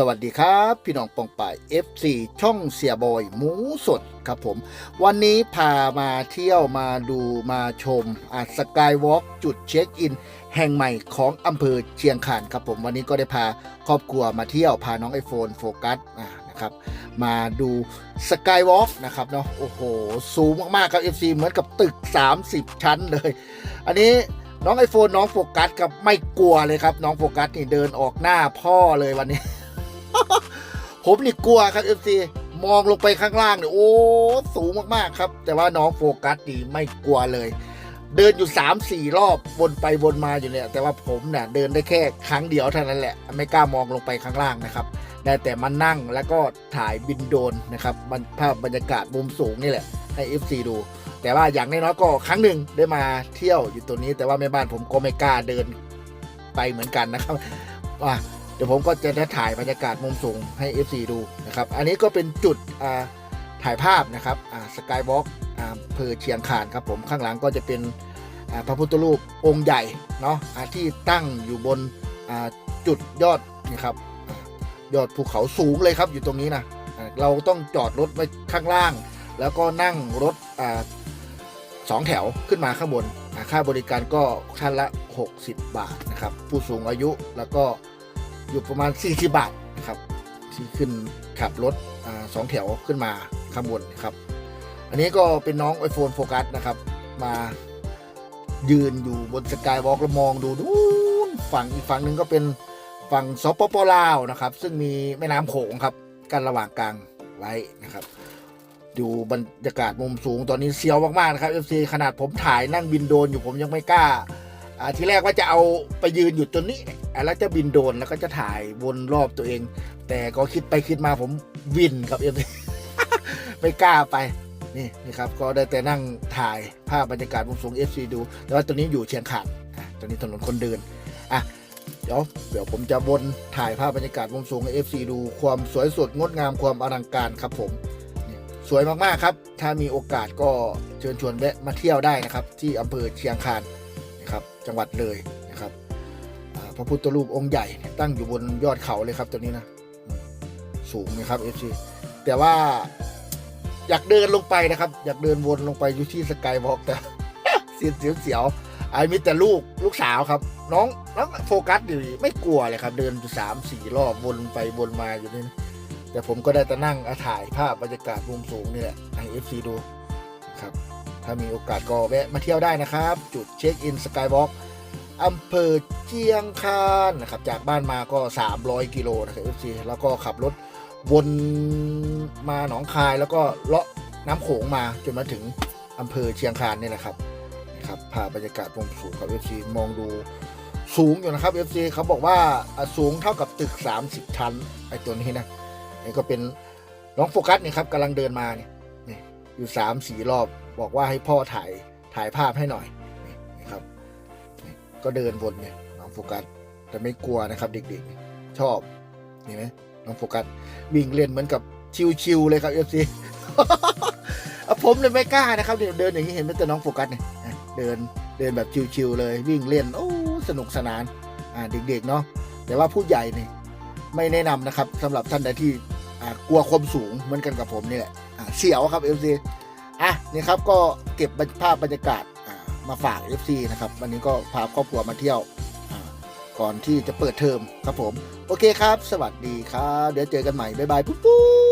สวัสดีครับ พี่น้องปองป่าย FC ช่องเสียบอยหมูสดครับผม วันนี้พามาเที่ยวมาดูมาชมอาสกายวอล์กจุดเช็คอิน แห่งใหม่ของอำเภอเชียงคานครับผม วันนี้ก็ได้พาครอบครัวมาเที่ยวพาน้อง iPhone โฟกัสนะครับมาดูสกายวอล์กนะครับเนาะโอ้โห สูงมากๆครับ FC เหมือนกับตึก 30 ชั้นเลย อันนี้น้อง iPhone น้องโฟกัสครับไม่กลัวเลยครับ น้องโฟกัสนี่เดินออกหน้าพ่อเลยวันนี้ ผมนี่กลัวครับ FC มองลงไปข้างล่างเนี่ยโอ้สูงมากๆครับ แต่ว่าน้องโฟกัสนี่ไม่กลัวเลย เดินอยู่สามสี่รอบวนไปวนมาอยู่เนี่ย แต่ว่าผมเนี่ยเดินได้แค่ครั้งเดียวเท่านั้นแหละ ไม่กล้ามองลงไปข้างล่างนะครับได้แต่มานั่งแล้วก็ถ่ายบินโดนนะครับมันภาพบรรยากาศมุมสูงนี่แหละให้ FC ดู แต่ว่าอย่างน้อยๆก็ครั้งหนึ่งได้มาเที่ยวอยู่ตัวนี้ แต่ว่าแม่บ้านผมก็ไม่กล้าเดินไปเหมือนกันนะครับว่า เดี๋ยวผมก็จะได้ถ่ายบรรยากาศมุมสูงให้ FC ดูนะครับ อันนี้ก็เป็นจุดถ่ายภาพนะครับสกายวอล์กอ่าอำเภอเชียงคานครับผมข้างหลังก็จะเป็นพระพุทธรูปองค์ใหญ่เนาะที่ตั้งอยู่บนจุดยอดนะครับยอดภูเขาสูงเลยครับอยู่ตรงนี้นะเราต้องจอดรถไว้ข้างล่าง แล้วก็นั่งรถอสองแถวขึ้นมาข้างบนค่าบริการก็ท่านละ 60 บาทนะครับผู้สูงอายุแล้วก็ อยู่ประมาณ 40 บาทนะครับที่ขึ้นขับรถอสองแถวขึ้นมาข้างบนครับ อันนี้ก็เป็นน้อง iPhone โฟกัสนะครับ มายืนอยู่บนสกายวอล์กแล้วมองดูนู้นฝั่งอีกฝั่งหนึ่งก็เป็นฝั่งสปปลาวนะครับ ซึ่งมีแม่น้ำโขงครับกั้นระหว่างกลางไว้นะครับดูบรรยากาศมุมสูงตอนนี้เซียวมากๆนะครับ FC ขนาดผมถ่ายนั่งบินโดนอยู่ผมยังไม่กล้า ทีแรกว่าจะเอาไปยืนอยู่ตรงนี้ แล้วจะบินโดนแล้วก็จะถ่ายวนรอบตัวเอง แต่ก็คิดไปคิดมาผมวินครับ FC ไม่กล้าไปนี่นี่ครับก็ได้แต่นั่งถ่ายภาพบรรยากาศมุมสูง FC ดู แต่ว่าตัวนี้อยู่เชียงคานอะตัวนี้ถนนคนเดินอะเดี๋ยวเดี๋ยวผมจะวนถ่ายภาพบรรยากาศมุมสูงให้ FC ดู ความสวยสดงดงามความอลังการครับผมสวยมากๆครับ ถ้ามีโอกาสก็เชิญชวนแวะมาเที่ยวได้นะครับ ที่อำเภอเชียงคาน ครับจังหวัดเลยนะครับพระพุทธรูปองค์ใหญ่ตั้งอยู่บนยอดเขาเลยครับตัวนี้นะสูงนะครับเอฟซีแต่ว่าอยากเดินลงไปนะครับ อยากเดินวนลงไปอยู่ที่สกายวอล์กแต่เสียวเสียวเสียวไอ้มีแต่ลูกลูกสาวครับ น้องน้องโฟกัสอยู่ไม่กลัวเลยครับ เดินอยู่สามสี่รอบวนไปวนมาอยู่นี่นะแต่ผมก็ได้แต่นั่งอะถ่ายภาพบรรยากาศมุมสูงนี่แหละให้ FC ดูครับ ถ้ามีโอกาสก็แวะมาเที่ยวได้นะครับ จุดเช็คอินสกายวอล์กอำเภอเชียงคานนะครับจากบ้านมาก็ 300 กิโลนะครับ FC แล้วก็ขับรถวนมาหนองคายแล้วก็เลาะน้ำโขงมาจนมาถึงอำเภอเชียงคานนี่แหละครับนะครับภาบรรยากาศมุมสูงครับ FC มองดูสูงอยู่นะครับ FC เขาบอกว่าสูงเท่ากับตึก 30 ชั้นไอ้ตัวนี้นะนี่ก็เป็นน้องโฟกัสนี่ครับกำลังเดินมาเนี่ย อยู่สามสี่รอบ บอกว่าให้พ่อถ่ายถ่ายภาพให้หน่อยนี่นะครับนี่ก็เดินวนเนี่ยน้องโฟกัสแต่ไม่กลัวนะครับ เด็กๆ ชอบเห็นไหมน้องโฟกัสวิ่งเล่นเหมือนกับชิวๆเลยครับเอฟซีผมเลยไม่กล้านะครับเดี๋ยวเดินอย่างนี้เห็นไหมแต่น้องโฟกัสเนี่ยเดินเดินแบบชิวๆเลยวิ่งเล่นโอ้สนุกสนานอ่าเด็กๆเนาะแต่ว่าผู้ใหญ่เนี่ยไม่แนะนำนะครับสำหรับท่านใดที่กลัวความสูงเหมือนกันกับผมนี่แหละ เสียวครับ FC อะนี่ครับก็เก็บภาพบรรยากาศอ่ามาฝาก FC นะครับวันนี้ก็พาครอบครัวมาเที่ยวอ่าก่อนที่จะเปิดเทอมครับผม โอเคครับ สวัสดีครับ เดี๋ยวเจอกันใหม่ บ๊ายบาย ปุ๊บปุ๊บ